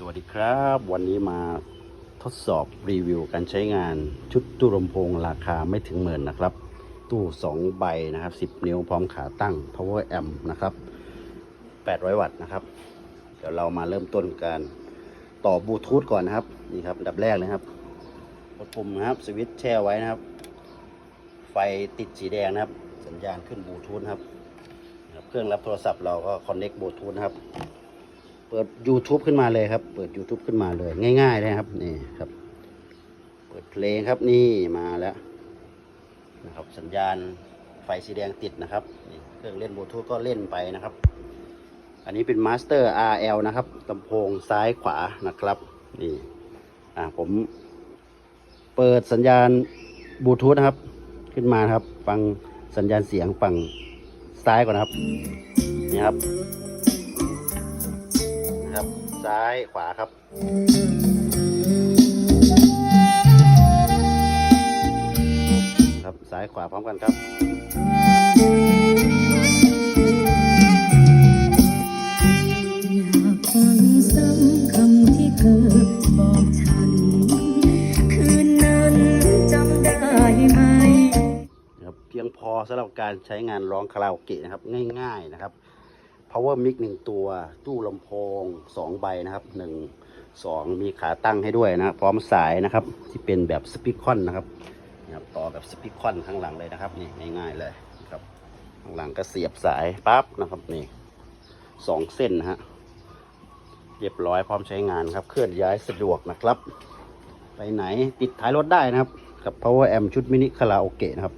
สวัสดีครับ วันนี้มาทดสอบรีวิวการใช้งานชุดตู้ลำโพงราคาไม่ถึงหมื่นนะครับ ตู้ 2 ใบนะครับ 10 นิ้วพร้อมขาตั้ง power amp นะครับ 800 วัตต์นะครับ เดี๋ยวเรามาเริ่มต้นการต่อบลูทูธก่อนนะครับ นี่ครับ ดับแรกเลยครับกดปุ่มนะครับ สวิตช์แช่ไว้นะครับ ไฟติดสีแดงนะครับ สัญญาณขึ้นบลูทูธครับนะครับเครื่องรับโทรศัพท์เราก็คอนเน็กบลูทูธนะครับ เปิด YouTube ขึ้นมาเลยครับ เปิด YouTube ขึ้นมาเลย ง่ายๆเลยครับนี่ครับ เปิดเพลงครับนี่มาแล้วนะครับสัญญาณไฟสีแดงติดนะครับนี่เครื่องเล่นบลูทูธก็เล่นไปนะครับ อันนี้เป็น Master RL นะครับลำโพงซ้ายขวานะครับนี่อ่าผมเปิดสัญญาณบลูทูธนะครับ ขึ้นมานครับ ฟังสัญญาณเสียงฝั่งซ้ายก่อนนะครับนี่ครับ นะครับ ซ้ายขวาครับครับซ้ายขวาพร้อมกันครับอยากฟังซ้ำคำที่เธอบอกฉันคืนนั้นจำได้ไหมนะครับ เพียงพอสำหรับการใช้งานร้องคาราโอเกะนะครับ ง่าย ๆนะครับ power mic หนึ่งตัว ตู้ลำโพงสองใบนะครับหนึ่งสองมีขาตั้งให้ด้วยนะพร้อมสายนะครับที่เป็นแบบสปีคอนนะครับนะครับต่อแบบสปีคอนข้างหลังเลยนะครับนี่ง่ายๆเลยนะครับข้างหลังก็เสียบสายปั๊บนะครับนี่สองเส้นนะฮะเรียบร้อยพร้อมใช้งานครับเคลื่อนย้ายสะดวกนะครับ ไปไหนติดท้ายรถได้นะครับกับ power amp ชุดมินิคาราโอเกะนะครับ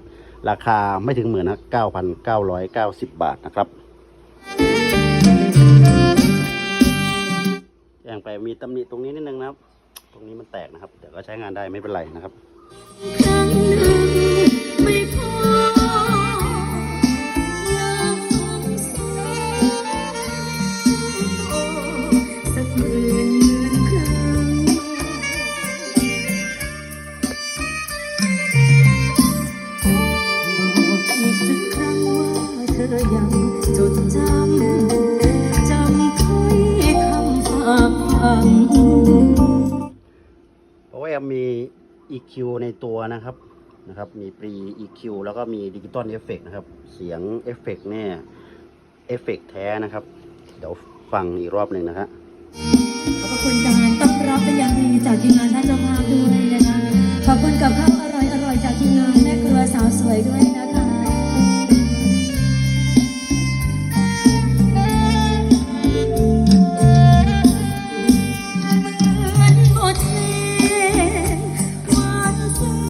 ราคาไม่ถึงหมื่นนะ9,990บาทนะครับ งไปมีตำหนิตรงนี้นิดนึงนะครับ ตรงนี้มันแตกนะครับ เดี๋ยวก็ใช้งานได้ไม่เป็นไรนะครับยังหนึ่งไม่พออยากฟังซ้ำ งเพราะว่ามี EQ ในตัวนะครับนะครับ มีปรี EQ แล้วก็มีดิจิตอลเอฟเฟกนะครับ เสียงเอฟเฟกเนี่ยเอฟเฟกแท้นะครับ เดี๋ยวฟังอีกรอบหนึ่งนะฮะขอบคุณการต้อนรับเป็นอย่างดีจากทีมงานท่านเจ้าภาพ